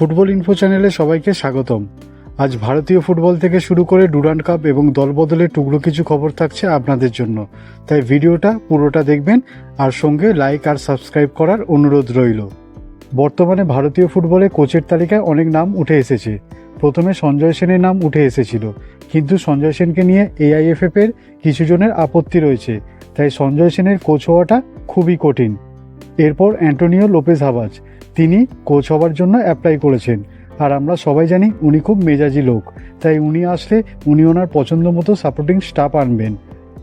Football info চ্যানেলে সবাইকে স্বাগতম। আজ ভারতীয় ফুটবল থেকে শুরু করে ডুরান্ড কাপ এবং দলবদলে টুকরো কিছু খবর থাকছে আপনাদের জন্য। তাই ভিডিওটা পুরোটা দেখবেন, আর সঙ্গে লাইক আর সাবস্ক্রাইব করার অনুরোধ রইল। বর্তমানে ভারতীয় ফুটবলে কোচের তালিকায় অনেক নাম উঠে এসেছে। প্রথমে সঞ্জয় সেনের নাম উঠে এসেছিল। কিন্তু সঞ্জয় সেনকে নিয়ে এআইএফএফ এর কিছু জনের আপত্তি রয়েছে। তাই সঞ্জয় সেনের কোচ হওয়াটা খুবই কঠিন। এরপর অ্যান্টোনিও লোপেজ হাবাজ, তিনি কোচ হওয়ার জন্য অ্যাপ্লাই করেছেন। আর আমরা সবাই জানি উনি খুব মেজাজি লোক, তাই উনি আসলে উনি ওনার পছন্দ মতো সাপোর্টিং স্টাফ আনবেন।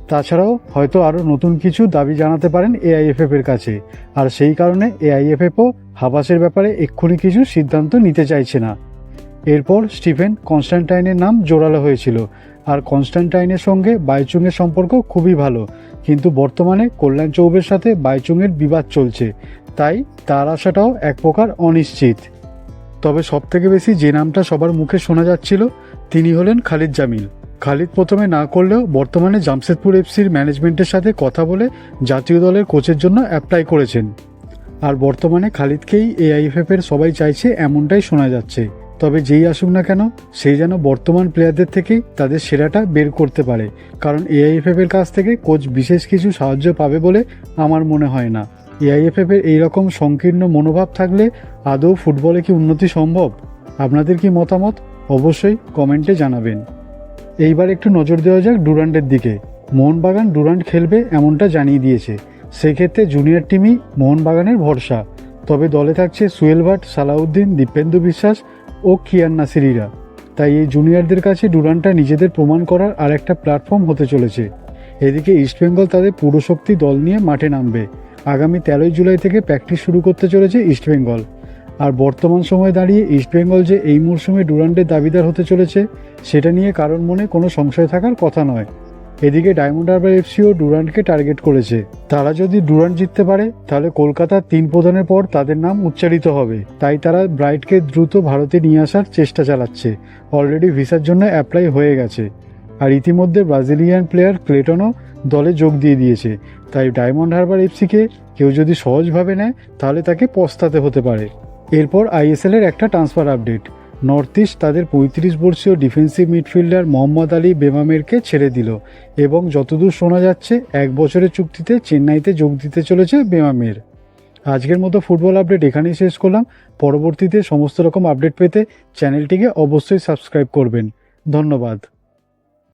তাছাড়াও হয়তো আরও নতুন কিছু দাবি জানাতে পারেন এআইএফএফ এর কাছে, আর সেই কারণে এআইএফএফও হাবাসের ব্যাপারে এক্ষুনি কিছু সিদ্ধান্ত নিতে চাইছে না। এরপর স্টিফেন কনস্ট্যান্টাইনের নাম জোরালো হয়েছিল আর কনস্ট্যান্টাইনের সঙ্গে বাইচুংয়ের সম্পর্ক খুবই ভালো। কিন্তু বর্তমানে কল্যাণ চৌবের সাথে বাইচুংয়ের বিবাদ চলছে। তাই তার আসাটাও এক প্রকার অনিশ্চিত। তবে সবথেকে বেশি যে নামটা সবার মুখে শোনা যাচ্ছিল, তিনি হলেন খালিদ জামিল। খালিদ প্রথমে না করলেও বর্তমানে জামশেদপুর এফসির ম্যানেজমেন্টের সাথে কথা বলে জাতীয় দলের কোচের জন্য অ্যাপ্লাই করেছেন। আর বর্তমানে খালিদকেই এআইএফএফ এর সবাই চাইছে এমনটাই শোনা যাচ্ছে। তবে যেই আসুক না কেন, সেই যেন বর্তমান প্লেয়ারদের থেকেই তাদের সেরাটা বের করতে পারে। কারণ এআইএফএফ এর কাছ থেকে কোচ বিশেষ কিছু সাহায্য পাবে বলে আমার মনে হয় না। এআইএফএফ এর এইরকম সংকীর্ণ মনোভাব থাকলে আদৌ ফুটবলে কি উন্নতি সম্ভব? আপনাদের কি মতামত? অবশ্যই কমেন্টে জানাবেন। এইবার একটু নজর দেওয়া যাক ডুরান্ডের দিকে। মোহনবাগান ডুরান্ড খেলবে এমনটা জানিয়ে দিয়েছে। সেক্ষেত্রে জুনিয়র টিমই মোহনবাগানের ভরসা। তবে দলে থাকছে সুয়েল ভাট, সালাউদ্দিন, দীপেন্দু বিশ্বাস ও কিয়ান নাসিরিরা। তাই এই জুনিয়রদের কাছে ডুরান্ডটা নিজেদের প্রমাণ করার আর একটা প্ল্যাটফর্ম হতে চলেছে। এদিকে ইস্টবেঙ্গল তাদের পুরোশক্তি দল নিয়ে মাঠে নামবে। আগামী তেরোই জুলাই থেকে প্র্যাকটিস শুরু করতে চলেছে ইস্টবেঙ্গল আর বর্তমান সময়ে দাঁড়িয়ে ইস্টবেঙ্গল যে এই মরশুমে ডুরান্ডের দাবিদার হতে চলেছে, সেটা নিয়ে কারণ মনে কোনো সংশয় থাকার কথা নয়। এদিকে ডায়মন্ড হারবার এফসিও ডুরান্ডকে টার্গেট করেছে। তারা যদি ডুরান্ড জিততে পারে, তাহলে কলকাতার তিন প্রধানের পর তাদের নাম উচ্চারিত হবে। তাই তারা ব্রাইটকে দ্রুত ভারতে নিয়ে আসার চেষ্টা চালাচ্ছে। অলরেডি ভিসার জন্য অ্যাপ্লাই হয়ে গেছে। আর ইতিমধ্যে ব্রাজিলিয়ান প্লেয়ার ক্লেটনও দলে যোগ দিয়ে দিয়েছে। তাই ডায়মন্ড হারবার এফসিকে কেউ যদি সহজভাবে নেয়, তাহলে তাকে পস্তাতে হতে পারে। এরপর আইএসএল এর একটা ট্রান্সফার আপডেট নর্থ ইস্ট তাদের পঁয়ত্রিশ বর্ষীয় ডিফেন্সিভ মিডফিল্ডার মোহাম্মদ আলী বেমামেরকে ছেড়ে দিল এবং যতদূর শোনা যাচ্ছে, এক বছরের চুক্তিতে চেন্নাইতে যোগ দিতে চলেছে বেমামের। আজকের মতো ফুটবল আপডেট এখানেই শেষ করলাম। পরবর্তীতে সমস্ত রকম আপডেট পেতে চ্যানেলটিকে অবশ্যই সাবস্ক্রাইব করবেন। ধন্যবাদ।